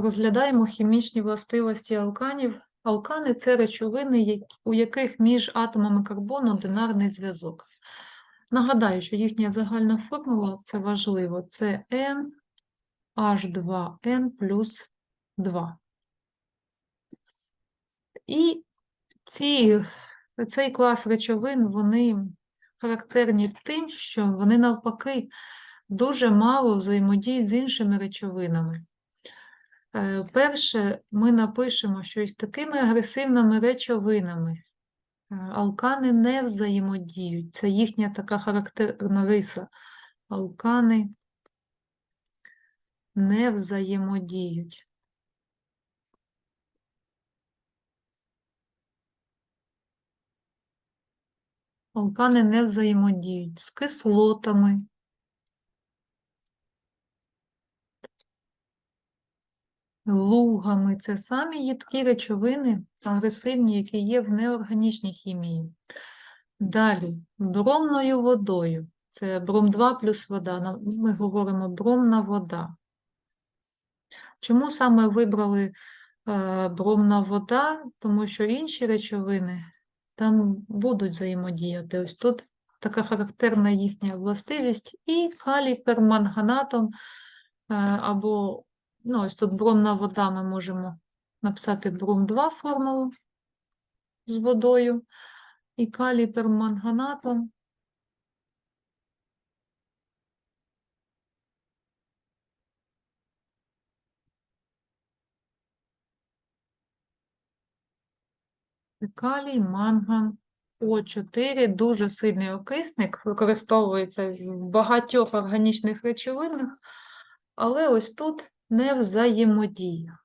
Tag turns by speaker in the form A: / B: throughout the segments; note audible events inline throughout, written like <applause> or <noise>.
A: Розглядаємо хімічні властивості алканів. Алкани це речовини, у яких між атомами карбону динарний зв'язок. Нагадаю, що їхня загальна формула це важливо. Це N H2N плюс 2. І ці, цей клас речовин, вони характерні тим, що вони навпаки дуже мало взаємодіють з іншими речовинами. Е, Перше, ми напишемо, що із такими агресивними речовинами е, алкани не взаємодіють. Це їхня така характерна риса. Алкани не взаємодіють. Алкани не взаємодіють з кислотами, лугами. Це самі їдкі речовини, агресивні, які є в неорганічній хімії. Далі, бромною водою. Це бром 2 плюс вода. Ми говоримо бромна вода. Чому саме вибрали е, бромна вода? Тому що інші речовини там будуть взаємодіяти. Ось тут така характерна їхня властивість. І калій перманганатом, е, або, ну, ось тут бромна вода, ми можемо написати бром 2 формулу з водою, і калій перманганатом. Калій, манган, О4 дуже сильний окисник, використовується в багатьох органічних речовинах, але ось тут не взаємодія.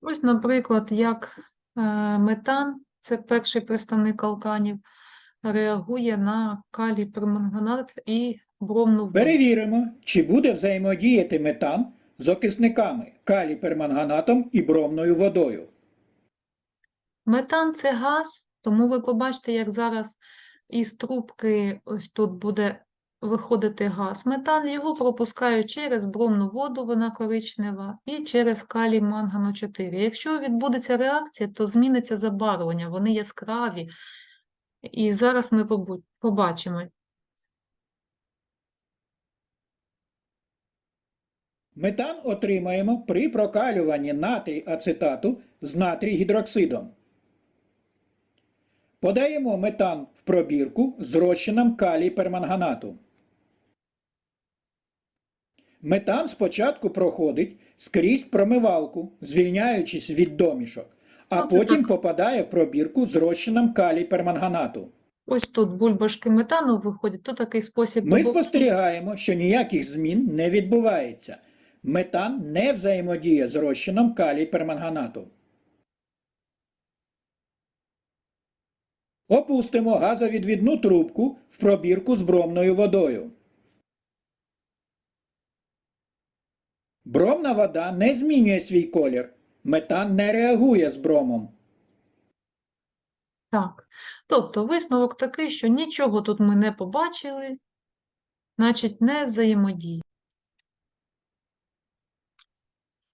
A: Ось, наприклад, як е, метан, це перший представник алканів, реагує на калій перманганат і бромну воду.
B: Перевіримо, чи буде взаємодіяти метан з окисниками калій перманганатом і бромною водою.
A: Метан це газ, тому ви побачите, як зараз із трубки ось тут буде виходити газ. Метан його пропускають через бромну воду, вона коричнева, і через калій мангану 4. Якщо відбудеться реакція, то зміниться забарвлення, вони яскраві. І зараз ми побачимо.
B: Метан отримаємо при прокалюванні натрій ацетату з натрій гідроксидом. Подаємо метан в пробірку з розчином калій перманганату. Метан спочатку проходить скрізь промивалку, звільняючись від домішок, а
A: Ну,
B: потім
A: так.
B: попадає в пробірку з розчином калій перманганату.
A: Ось тут бульбашки метану виходять, то такий спосіб
B: Ми спостерігаємо, що ніяких змін не відбувається. Метан не взаємодіє з розчином калій перманганату. Опустимо газовідвідну трубку в пробірку з бромною водою. Бромна вода не змінює свій колір. Метан не реагує з бромом.
A: Так, тобто висновок такий, що нічого тут ми не побачили, значить не взаємодіє.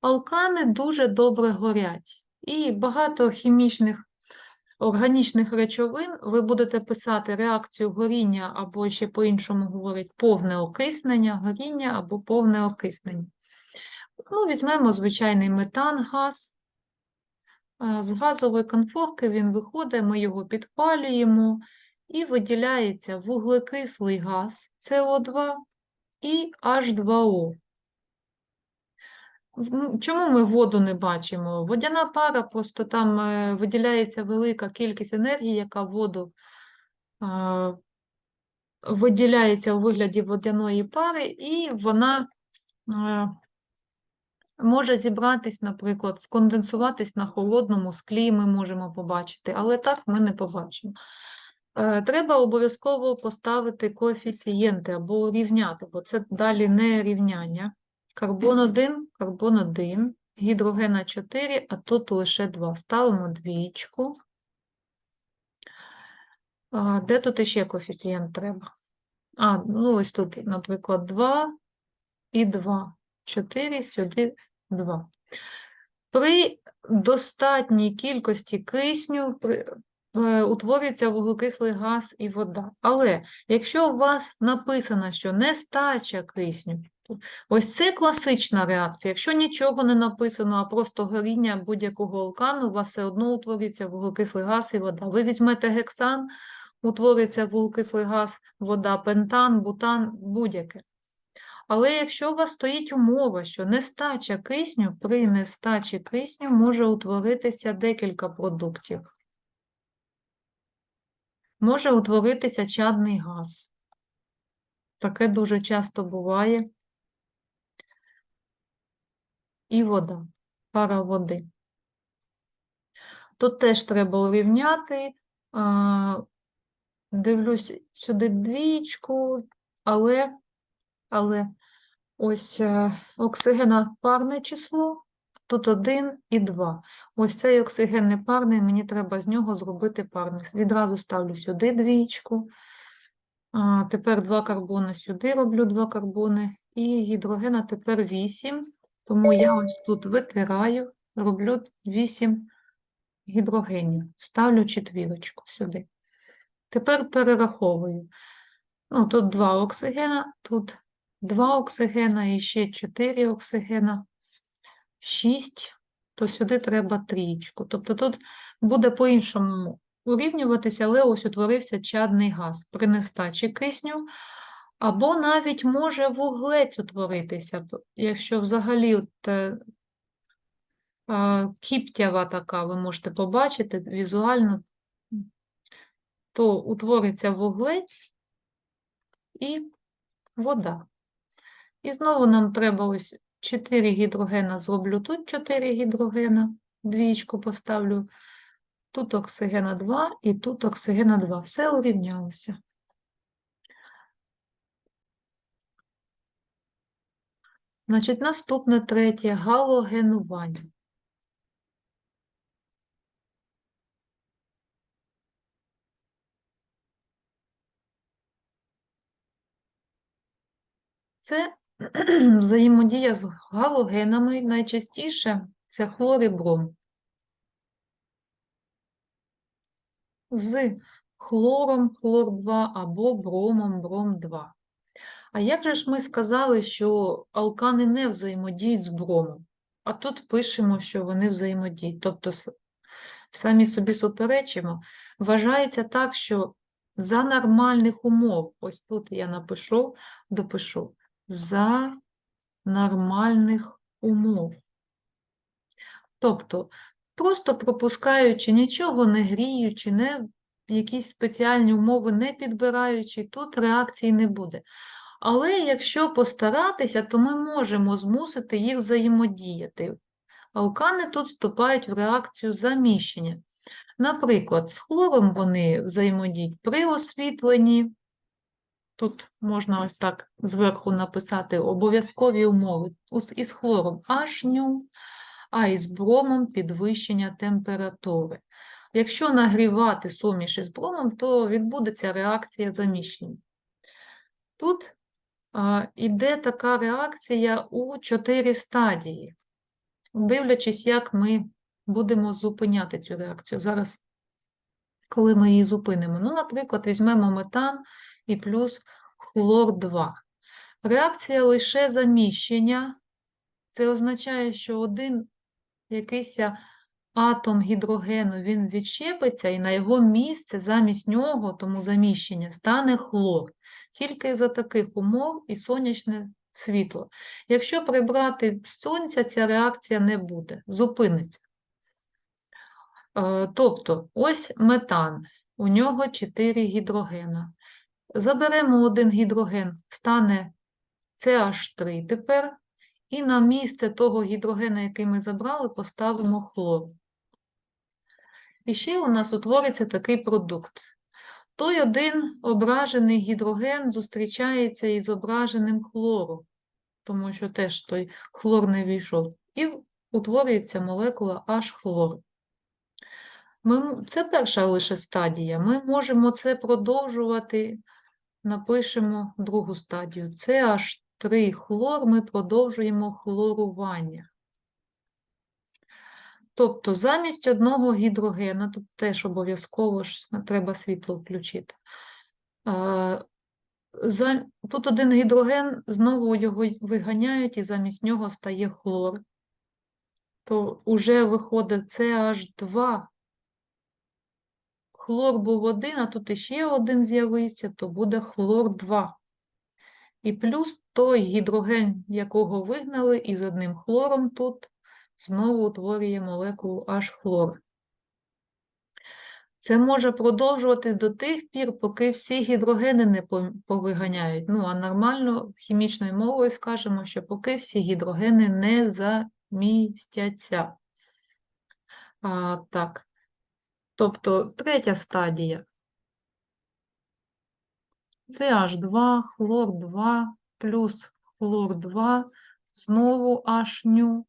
A: Алкани дуже добре горять, і багато хімічних органічних речовин ви будете писати реакцію горіння, або ще по-іншому говорять повне окиснення, горіння або повне окиснення. Ну, візьмемо звичайний метан, газ. Е, З газової конфорки він виходить, ми його підпалюємо і виділяється вуглекислий газ СО2 і H2O. Ну, Чому ми воду не бачимо? Водяна пара, просто там е, виділяється велика кількість енергії, яка воду е, виділяється у вигляді водяної пари, і вона може зібратись, наприклад, сконденсуватись на холодному склі, ми можемо побачити, але так ми не побачимо. Е, Треба обов'язково поставити коефіцієнти або урівняти, бо це далі не рівняння. Карбон 1, карбон 1, гідрогена 4, а тут лише 2. Ставимо двічку. Де тут іще коефіцієнт треба? А, ну ось тут, наприклад, 2 і 2. 4, сюди 2. При достатній кількості кисню е, утворюється вуглекислий газ і вода. Але якщо у вас написано, що нестача кисню, ось це класична реакція. Якщо нічого не написано, а просто горіння будь-якого алкану, у вас все одно утворюється вуглекислий газ і вода. Ви візьмете гексан, утвориться вуглекислий газ, вода, пентан, бутан, будь-яке. Але якщо у вас стоїть умова, що нестача кисню, при нестачі кисню може утворитися декілька продуктів. Може утворитися чадний газ. Таке дуже часто буває. І вода, пара води. Тут теж треба урівняти. Дивлюсь сюди двічку, але, але ось е, оксигена парне число, тут 1 і 2. Ось цей оксиген не парний, мені треба з нього зробити парний. Відразу ставлю сюди двічку. Тепер два карбони сюди роблю два карбони. І гідрогена тепер 8. Тому я ось тут витираю, роблю 8 гідрогенів. Ставлю четвірочку сюди. Тепер перераховую. Ну, тут 2 оксигена, тут 2 оксигена і ще 4 оксигена. 6, то сюди треба трієчку. Тобто тут буде по-іншому урівнюватися, але ось утворився чадний газ при нестачі кисню, або навіть може вуглець утворитися, якщо взагалі от, е, кіптява така, ви можете побачити візуально, то утвориться вуглець і вода. І знову нам треба ось 4 гідрогена зроблю тут 4 гідрогена, двічку поставлю, тут оксигена 2 і тут оксигена 2. Все урівнялося. Значить, наступне третє галогенування. Це <clears throat> взаємодія з галогенами. Найчастіше це хлор бром. З хлором хлор-2 або бромом бром-2. А як же ж ми сказали, що алкани не взаємодіють з бромом? А тут пишемо, що вони взаємодіють. Тобто самі собі суперечимо. Вважається так, що за нормальних умов, ось тут я напишу, допишу, за нормальних умов. Тобто, просто пропускаючи, нічого не гріючи, не якісь спеціальні умови не підбираючи, тут реакції не буде. Але якщо постаратися, то ми можемо змусити їх взаємодіяти. Алкани тут вступають в реакцію заміщення. Наприклад, з хлором вони взаємодіють при освітленні. Тут можна ось так зверху написати обов'язкові умови. Із хлором H-ню, а із бромом підвищення температури. Якщо нагрівати суміш із бромом, то відбудеться реакція заміщення. Тут а, іде така реакція у чотири стадії, дивлячись, як ми будемо зупиняти цю реакцію. Зараз, коли ми її зупинимо. Ну, наприклад, візьмемо метан і плюс хлор-2. Реакція лише заміщення. Це означає, що один якийсь атом гідрогену він відщепиться, і на його місце замість нього, тому заміщення, стане хлор. Тільки за таких умов і сонячне світло. Якщо прибрати сонця, ця реакція не буде, зупиниться. Е, Тобто, ось метан, у нього 4 гідрогена. Заберемо один гідроген, стане CH3 тепер, і на місце того гідрогена, який ми забрали, поставимо хлор. І ще у нас утвориться такий продукт. Той один ображений гідроген зустрічається із зображеним хлором, тому що теж той хлор не війшов, і утворюється молекула H-хлор. Це перша лише стадія. Ми можемо це продовжувати, напишемо другу стадію. CH 3-хлор ми продовжуємо хлорування. Тобто замість одного гідрогена, тут теж обов'язково ж треба світло включити. Е, Тут один гідроген, знову його виганяють, і замість нього стає хлор. То вже виходить CH2. Хлор був один, а тут іще один з'явився, то буде хлор 2. І плюс той гідроген, якого вигнали, і з одним хлором тут знову утворює молекулу H-хлор. Це може продовжуватись до тих пір, поки всі гідрогени не повиганяють. Ну, а нормально хімічною мовою скажемо, що поки всі гідрогени не замістяться. А, так. Тобто третя стадія. Це H2, хлор 2, плюс хлор 2, знову H-ню.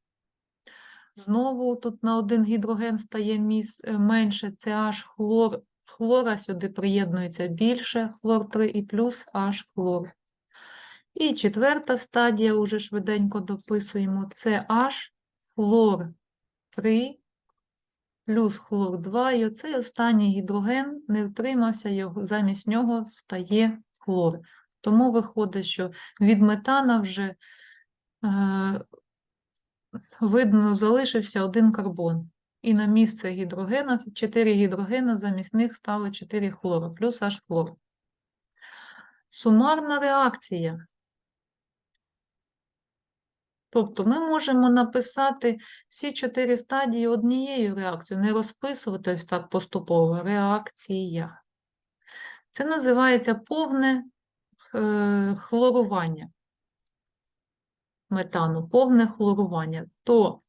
A: Знову тут на один гідроген стає міс, е, менше, це H хлор, хлора, сюди приєднується більше, хлор 3 і плюс H хлор. І четверта стадія, уже швиденько дописуємо, це H хлор 3 плюс хлор 2, і оцей останній гідроген не втримався, його, замість нього стає хлор. Тому виходить, що від метана вже е, видно, залишився один карбон. І на місце гідрогена, 4 гідрогена, замість них стало 4 хлору, плюс аж хлор. Сумарна реакція. Тобто ми можемо написати всі чотири стадії однією реакцією, не розписувати ось так поступово. Реакція. Це називається повне е, хлорування метану, повне хлорування. То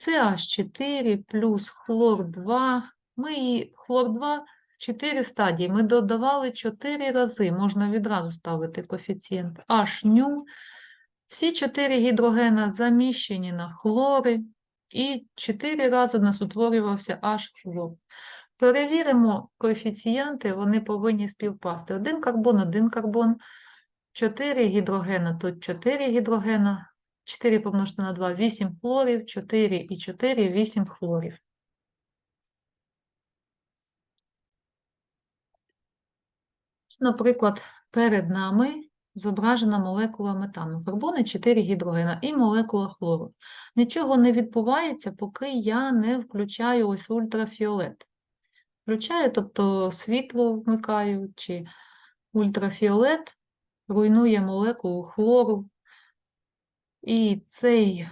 A: CH4 плюс хлор 2. Ми хлор 2 в 4 стадії. Ми додавали 4 рази. Можна відразу ставити коефіцієнт H-ню. Всі 4 гідрогена заміщені на хлори. І 4 рази у нас утворювався H-хлор. Перевіримо коефіцієнти, вони повинні співпасти. Один карбон, один карбон. 4 гідрогена, тут 4 гідрогена, 4 помножити на 2, 8 хлорів, 4 і 4, 8 хлорів. Наприклад, перед нами зображена молекула метану. Карбони 4 гідрогена і молекула хлору. Нічого не відбувається, поки я не включаю ось ультрафіолет. Включаю, тобто світло вмикаю, чи ультрафіолет руйнує молекулу хлору. І цей,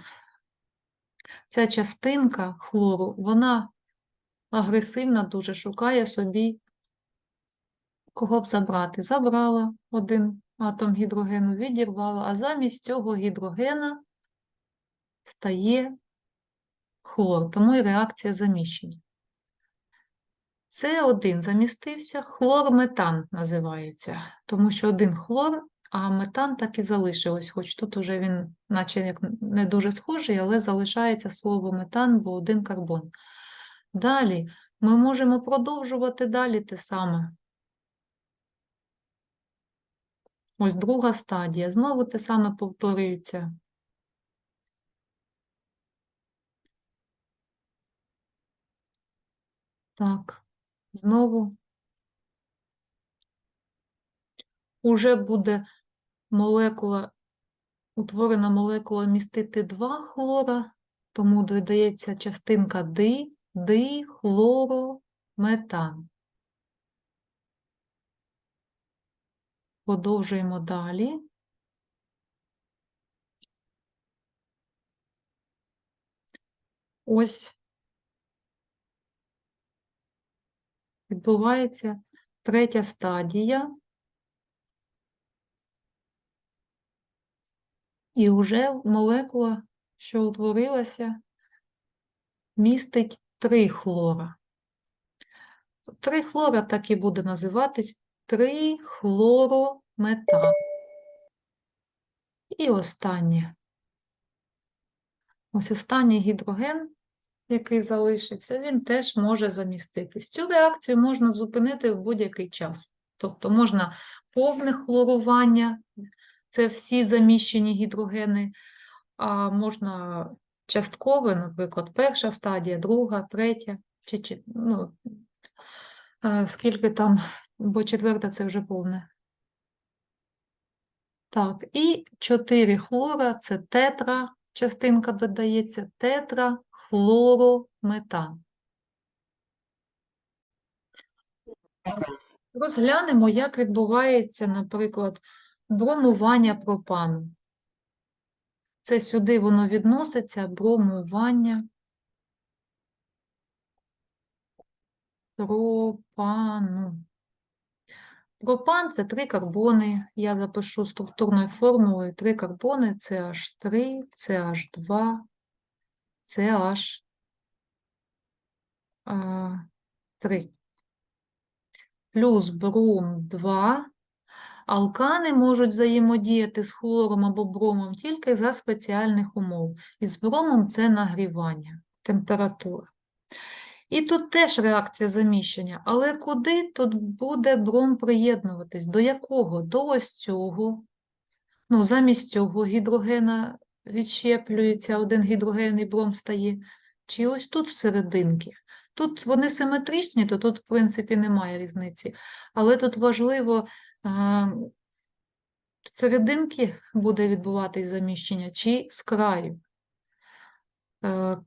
A: ця частинка хлору, вона агресивно дуже шукає собі, кого б забрати. Забрала один атом гідрогену, відірвала, а замість цього гідрогена стає хлор, тому і реакція заміщення. Це один замістився, хлорметан називається, тому що один хлор, а метан так і залишилось, хоч тут уже він наче як не дуже схожий, але залишається слово метан, бо один карбон. Далі ми можемо продовжувати далі те саме. Ось друга стадія. Знову те саме повторюється. Так, знову. Уже буде молекула, утворена молекула містити два хлора, тому додається частинка ди, дихлорометан. Продовжуємо далі. Ось відбувається третя стадія. І вже молекула, що утворилася, містить три хлора. Три хлора так і буде називатись трихлорометан. І останнє. Ось останній гідроген, який залишився, він теж може заміститись. Цю реакцію можна зупинити в будь-який час. Тобто можна повне хлорування це всі заміщені гідрогени, а можна частково, наприклад, перша стадія, друга, третя, чи, ну, скільки там, бо четверта це вже повне. Так, і 4 хлора це тетра, частинка додається, тетра хлорометан. Розглянемо, як відбувається, наприклад, бромування пропану. Це сюди воно відноситься, бромування пропану. Пропан це три карбони. Я запишу структурною формулою три карбони CH3, CH2, CH3. Плюс бром 2. Алкани можуть взаємодіяти з хлором або бромом тільки за спеціальних умов. І з бромом це нагрівання, температура. І тут теж реакція заміщення. Але куди тут буде бром приєднуватись? До якого? До ось цього. Ну, замість цього гідрогена відщеплюється, один гідроген і бром стає. Чи ось тут всерединки. Тут вони симетричні, то тут, в принципі, немає різниці. Але тут важливо, всерединки буде відбуватись заміщення чи з краю. Е,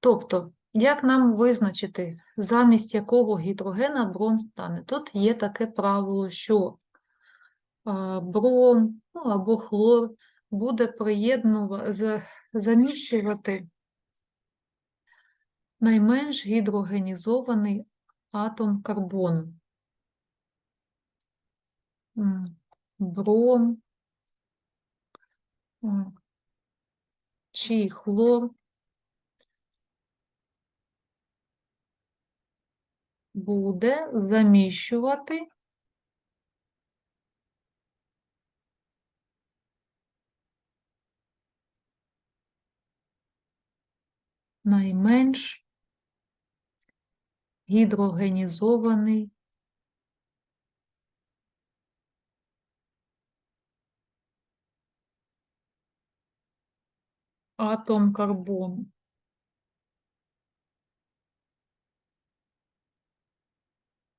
A: Тобто, як нам визначити, замість якого гідрогена бром стане? Тут є таке правило, що бром ну, або хлор буде приєднувати, заміщувати найменш гідрогенізований атом карбону. Бром чи хлор буде заміщувати найменш гідрогенізований атом карбону.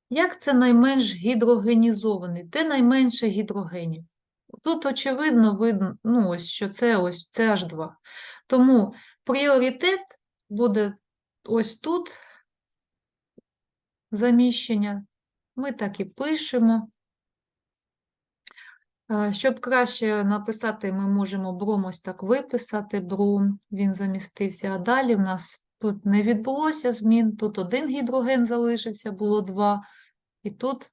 A: Як це найменш гідрогенізований? Де найменше гідрогенів? Тут, очевидно, видно, ну, ось, що це ось це H2. Тому пріоритет буде ось тут заміщення. Ми так і пишемо. Е, Щоб краще написати, ми можемо бром ось так виписати, бром, він замістився, а далі в нас тут не відбулося змін, тут один гідроген залишився, було два, і тут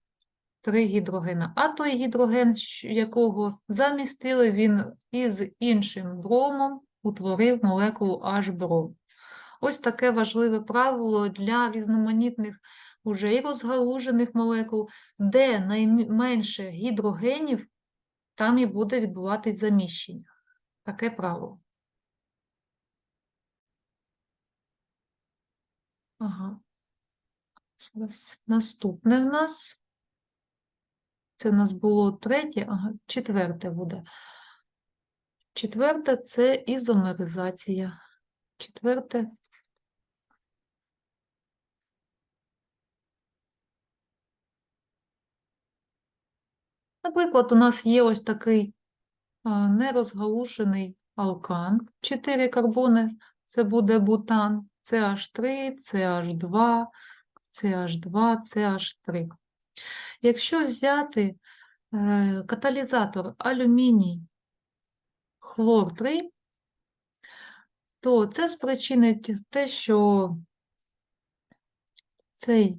A: три гідрогена. А той гідроген, якого замістили, він із іншим бромом утворив молекулу H-бром. Ось таке важливе правило для різноманітних уже і розгалужених молекул, де найменше гідрогенів, там і буде відбуватись заміщення. Таке правило. Ага. Наступне в нас. Це в нас було третє, ага, четверте буде. Четверте це ізомеризація. Четверте. Наприклад, у нас є ось такий нерозгалушений алкан. Чотири карбони це буде бутан, CH3, CH2, CH2, CH3. Якщо взяти е, каталізатор алюміній хлор 3, то це спричинить те, що цей е,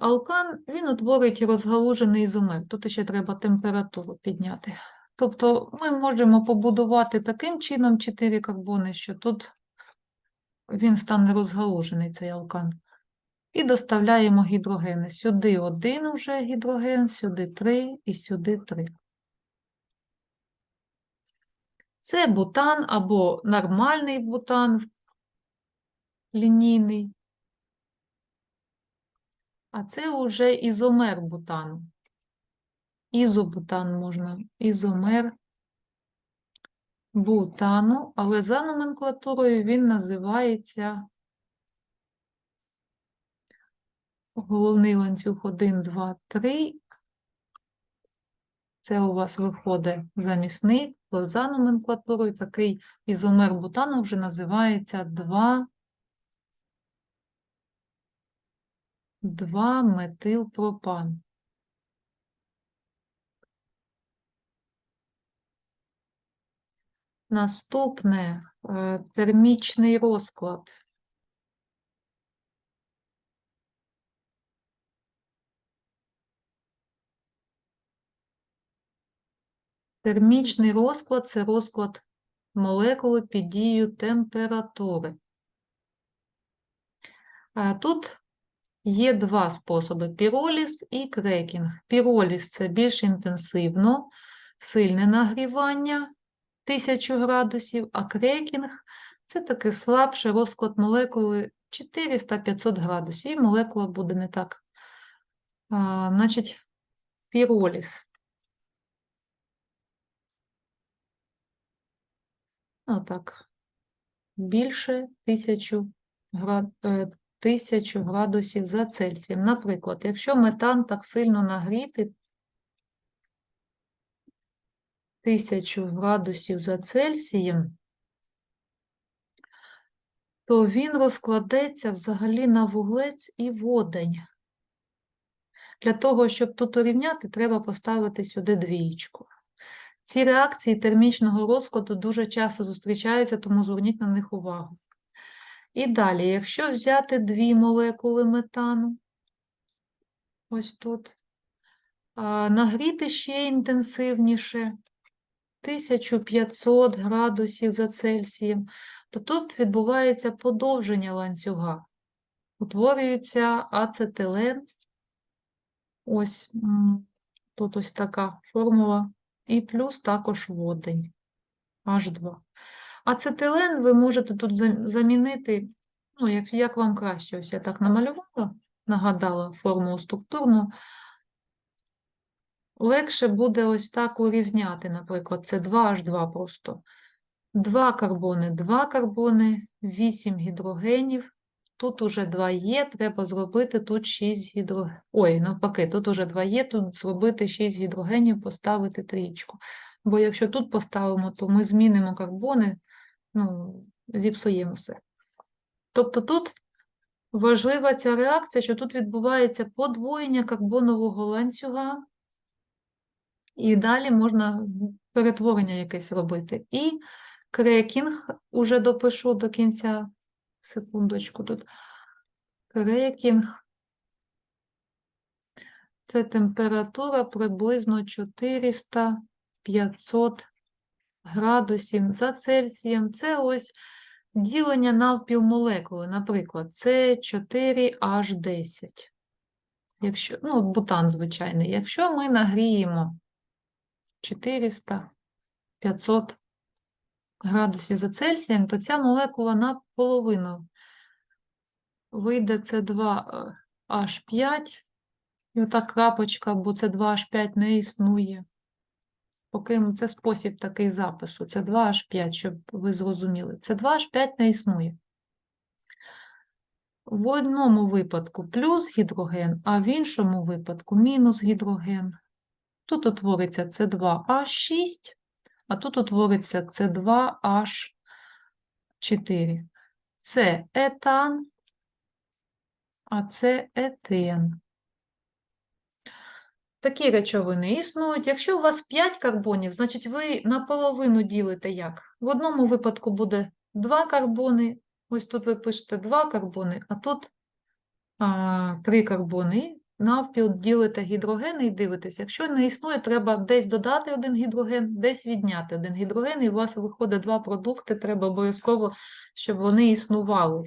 A: алкан, він утворить розгалужений ізомер. Тут ще треба температуру підняти. Тобто ми можемо побудувати таким чином 4 карбони, що тут він стане розгалужений, цей алкан. І доставляємо гідрогени. Сюди один уже гідроген, сюди три і сюди три. Це бутан або нормальний бутан лінійний. А це вже ізомер бутану. ізобутан можна, ізомер бутану, але за номенклатурою він називається головний ланцюг 1, 2, 3. Це у вас виходить замісник, то за номенклатурою такий ізомер бутану вже називається 2, 2 метилпропан. Наступне е, термічний розклад. Термічний розклад це розклад молекули під дією температури. Тут є два способи: піроліз і крекінг. Піроліз це більш інтенсивно, сильне нагрівання 1000 градусів, а крекінг це такий слабший розклад молекули 400-500 градусів, і молекула буде не так. А, значить, піроліз. Отак. Більше 1000 град... е, 1000 градусів за Цельсієм. Наприклад, якщо метан так сильно нагріти 1000 градусів за Цельсієм, то він розкладеться взагалі на вуглець і водень. Для того, щоб тут урівняти, треба поставити сюди двієчку. Ці реакції термічного розкладу дуже часто зустрічаються, тому зверніть на них увагу. І далі, якщо взяти дві молекули метану, ось тут, нагріти ще інтенсивніше, 1500 градусів за Цельсієм, то тут відбувається подовження ланцюга. Утворюється ацетилен. Ось тут ось така формула. І плюс також водень. H2. Ацетилен ви можете тут замінити, ну, як, як вам краще. Ось я так намалювала, нагадала формулу структурну. Легше буде ось так урівняти, наприклад, це 2H2 просто. Два карбони, два карбони, 8 гідрогенів. Тут уже 2 є, треба зробити тут 6 гідрогенів. Ой, навпаки, тут уже 2 є, тут зробити 6 гідрогенів, поставити трічку. Бо якщо тут поставимо, то ми змінимо карбони, ну, зіпсуємо все. Тобто тут важлива ця реакція, що тут відбувається подвоєння карбонового ланцюга, і далі можна перетворення якесь робити. І крекінг, уже допишу до кінця, секундочку тут. Крекінг. Це температура приблизно 400-500 градусів за Цельсієм. Це ось ділення навпівмолекули, наприклад, це 4H10. Якщо, ну, бутан звичайний. Якщо ми нагріємо 400-500 градусів за Цельсієм, то ця молекула наполовину вийде С2H5, і отак крапочка, бо С2H5 не існує. Поки це спосіб такий запису. Це 2H5, щоб ви зрозуміли. Це 2H5 не існує. В одному випадку плюс гідроген, а в іншому випадку мінус гідроген. Тут утвориться С2H6, а тут утвориться С2H4. Це етан, а це етен. Такі речовини існують. Якщо у вас 5 карбонів, значить ви наполовину ділите як? В одному випадку буде 2 карбони, ось тут ви пишете 2 карбони, а тут а, 3 карбони. Навпіл ділите гідрогени і дивитесь. Якщо не існує, треба десь додати один гідроген, десь відняти один гідроген, і у вас виходить два продукти, треба обов'язково, щоб вони існували.